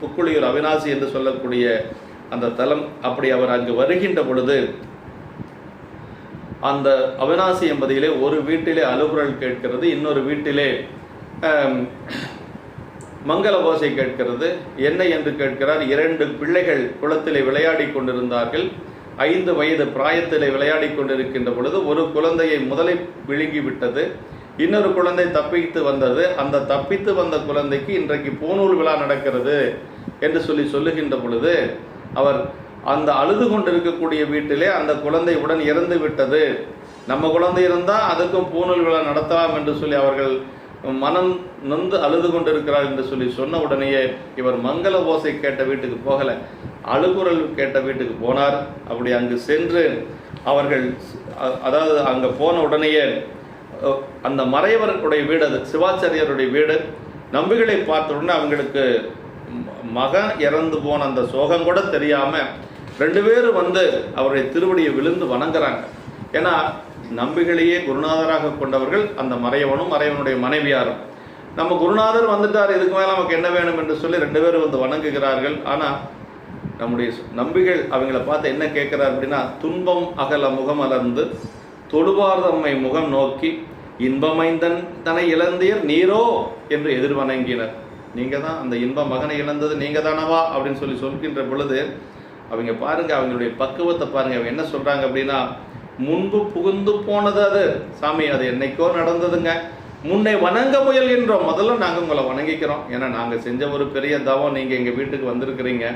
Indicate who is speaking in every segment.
Speaker 1: புக்குளியூர் அவினாசி என்று சொல்லக்கூடிய அந்த தலம் அப்படி அவர் அங்கு வருகின்ற பொழுது அந்த அவினாசி என்பதிலே ஒரு வீட்டிலே அலுகுரல் கேட்கிறது இன்னொரு வீட்டிலே மங்கள ஓசை கேட்கிறது என்ன என்று கேட்கிறார் இரண்டு பிள்ளைகள் குளத்திலே விளையாடி கொண்டிருந்தார்கள் ஐந்து வயது பிராயத்திலே விளையாடி கொண்டிருக்கின்ற பொழுது ஒரு குழந்தையை முதலை விழுங்கி விட்டது இன்னொரு குழந்தை தப்பித்து வந்தது அந்த தப்பித்து வந்த குழந்தைக்கு இன்றைக்கு பூநூல் விழா நடக்கிறது என்று சொல்லி சொல்லுகின்ற பொழுது அவர் அந்த அழுது கொண்டிருக்கக்கூடிய வீட்டிலே அந்த குழந்தை உடன் இறந்து விட்டது. நம்ம குழந்தை இருந்தால் அதுக்கும் பூநூல் விழா நடத்தலாம் என்று சொல்லி அவர்கள் மனம் நொந்து அழுது கொண்டிருக்கிறார் என்று சொல்லி சொன்ன உடனேயே இவர் மங்கள ஓசை கேட்ட வீட்டுக்கு போகல. அழுகுரல் கேட்ட வீட்டுக்கு போனார். அப்படி அங்கு சென்று அவர்கள் அதாவது அங்கே போன உடனேயே அந்த மறையவருடைய வீடு அது சிவாச்சாரியருடைய வீடு நம்பிகளை பார்த்த உடனே அவங்களுக்கு மகன் இறந்து போன அந்த சோகம் கூட தெரியாமல் ரெண்டு பேரும் வந்து அவருடைய திருவடியை விழுந்து வணங்குறாங்க. ஏன்னா நம்பிகளையே குருநாதராக கொண்டவர்கள் அந்த மறையவனும் மறையவனுடைய மனைவியாரும். நம்ம குருநாதர் வந்துட்டார் இதுக்கு மேலே நமக்கு என்ன வேணும் என்று சொல்லி ரெண்டு பேரும் வந்து வணங்குகிறார்கள். ஆனால் நம்முடைய நம்பிகள் அவங்கள பார்த்து என்ன கேட்குறார் அப்படின்னா துன்பம் அகல முகம் அலர்ந்து தொழுவார் தம்மை முகம் நோக்கி இன்பமைந்தன் தன்னை இழந்தீர் நீரோ என்று எதிர் நீங்கள் தான் அந்த இன்ப மகனை இழந்தது நீங்கள் தானவா அப்படின்னு சொல்லி சொல்கின்ற பொழுது அவங்க பாருங்க அவங்களுடைய பக்குவத்தை பாருங்க. அவங்க என்ன சொல்றாங்க அப்படின்னா முன்பு புகுந்து போனது அது. சாமி அது என்னைக்கோ நடந்ததுங்க. முன்னை வணங்க முயல்கின்றோம் முதல்ல நாங்கள் உங்களை வணங்கிக்கிறோம். ஏன்னா நாங்கள் செஞ்ச ஒரு பெரிய தவம் நீங்கள் எங்கள் வீட்டுக்கு வந்திருக்கிறீங்க.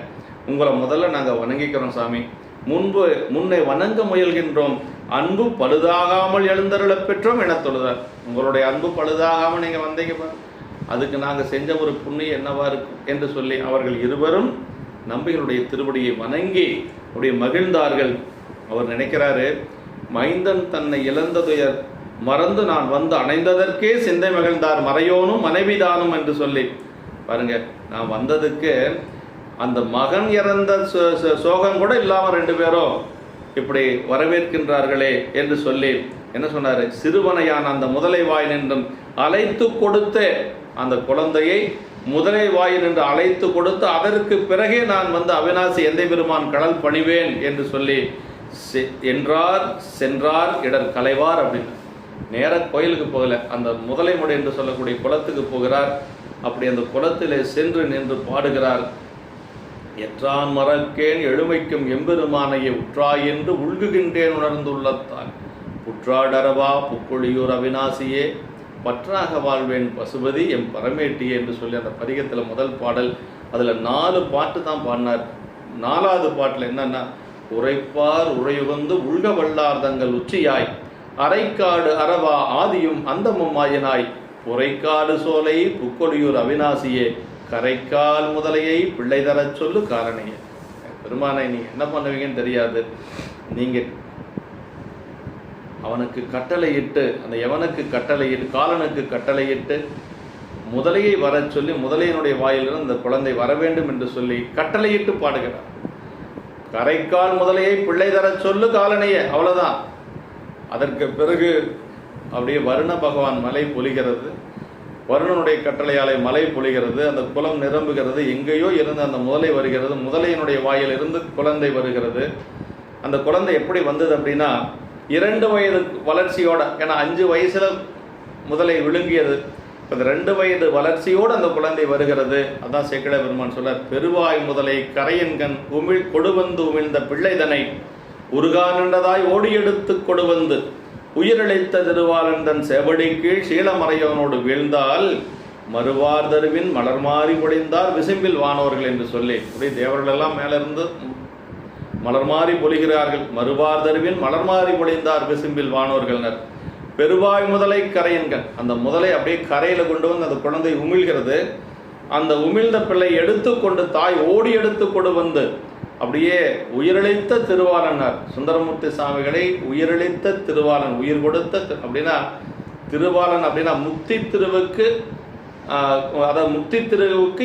Speaker 1: உங்களை முதல்ல நாங்கள் வணங்கிக்கிறோம் சாமி. முன்பு முன்னை வணங்க முயல்கின்றோம் அன்பு பழுதாகாமல் எழுந்தருளப் பெற்றோம் என தொழுதார் உங்களுடைய அன்பு பழுதாகாமல் நீங்கள் வந்தீங்க பாரு. அதுக்கு நாங்கள் செஞ்ச ஒரு புண்ணியம் என்னவா இருக்கும் என்று சொல்லி அவர்கள் இருவரும் நம்பிகளுடைய திருவடியை வணங்கி அப்படியே மகிழ்ந்தார்கள். அவர் நினைக்கிறாரு மைந்தன் தன்னை இழந்ததுயர் மறந்து நான் வந்து அணைந்ததற்கே சிந்தை மகிழ்ந்தார். மறையோனும் மனைவிதானும் என்று சொல்லி. பாருங்க நான் வந்ததுக்கு அந்த மகன் இறந்த சோ- சோகம் கூட இல்லாமல் ரெண்டு பேரும் இப்படி வரவேற்கின்றார்களே என்று சொல்லி என்ன சொன்னார்? சிறுவனையான் அந்த முதலை வாய் நின்றும் அழைத்து கொடுத்து அந்த குழந்தையை முதலை வாயில் என்று அழைத்து கொடுத்து அதற்கு பிறகே நான் வந்து அவினாசி எந்தை பெருமான் கடல் பணிவேன் என்று சொல்லி செ- என்றார் சென்றார் இடர் கலைவார் அப்படின்னு. நேர கோயிலுக்கு போகல. அந்த முதலை முடி என்று சொல்லக்கூடிய குளத்துக்கு போகிறார். அப்படி அந்த குளத்திலே சென்று நின்று பாடுகிறார். எற்றான் மறக்கேன் எழுமைக்கும் எம்பெருமானையை உற்றாய் என்று உள்குகின்றேன் உணர்ந்துள்ளத்தான் புற்றாடரவா புக்குழியூர் அவினாசியே பற்றாக வாழ்வேன் பசுபதி எம் பரமேட்டி என்று சொல்லி அந்த பதிகத்தில் முதல் பாடல் அதில் நாலு பாட்டு தான் பாடினார். நாலாவது பாட்டில் என்னன்னா உரைப்பார் உரையுகந்து உள்க வல்லார் தங்கள் உச்சியாய் அரைக்காடு அரவா ஆதியும் அந்தமும் மாயனாய் உரைக்காடு சோலை புக்கொடியூர் அவினாசியே கரைக்கால் முதலையை பிள்ளை தரச் சொல்லு காரணியே. பெருமானை நீங்கள் என்ன பண்ணுவீங்கன்னு தெரியாது. நீங்கள் அவனுக்கு கட்டளையிட்டு அந்த எவனுக்கு கட்டளையிட்டு காலனுக்கு கட்டளையிட்டு முதலையை வரச் சொல்லி முதலையினுடைய வாயிலிருந்து அந்த குழந்தை வர வேண்டும் என்று சொல்லி கட்டளையிட்டு பாடுகிறார் கரைக்கால் முதலையை பிள்ளை தர சொல்லு காலனையே அவ்வளவுதான். அதற்கு பிறகு அப்படியே வருண பகவான் மலை பொழிகிறது. வருணனுடைய கட்டளையாலே மலை பொழிகிறது. அந்த குளம் நிரம்புகிறது. எங்கேயோ இருந்து அந்த முதலை வருகிறது. முதலையினுடைய வாயிலிருந்து குழந்தை வருகிறது. அந்த குழந்தை எப்படி வந்தது அப்படின்னா இரண்டு வயது வளர்ச்சியோட ஏன்னா அஞ்சு வயசுல முதலை விழுங்கியது. இப்போ இந்த ரெண்டு வயது வளர்ச்சியோடு அந்த குழந்தை வருகிறது. அதான் சேக்கிழ பெருமான் சொல்ல பெருவாய் முதலை கரையன்கண் உமிழ் கொடுவந்து உமிழ்ந்த பிள்ளைதனை உருகா நின்றதாய் ஓடியெடுத்து கொடுவந்து உயிரிழைத்த திருவாளந்தன் செவடி கீழ் சீலமறையவனோடு வீழ்ந்தால் மறுவார் தருவின் மலர் மாறி பொழிந்தார் விசும்பில் வானவர்கள் என்று சொல்லி. அப்படியே தேவர்கள் எல்லாம் மேலிருந்து மலர் மாறி பொழிகிறார்கள். மறுவார் தருவின் மலர் மாறி பொழிந்தார் விசும்பில் வானோர்கள்னர். பெருவாய் முதலை கரையன்கள் அந்த முதலை அப்படியே கரையில கொண்டு வந்து அந்த குழந்தை உமிழ்கிறது. அந்த உமிழ்ந்த பிள்ளை எடுத்துக்கொண்டு தாய் ஓடி எடுத்து கொண்டு வந்து அப்படியே உயிரிழைத்த திருவாளனார். சுந்தரமூர்த்தி சாமிகளை உயிரிழைத்த திருவாளன் உயிர் கொடுத்த அப்படின்னா திருவாளன் அப்படின்னா முக்தி திருவுக்கு அதாவது முக்தி திருவுக்கு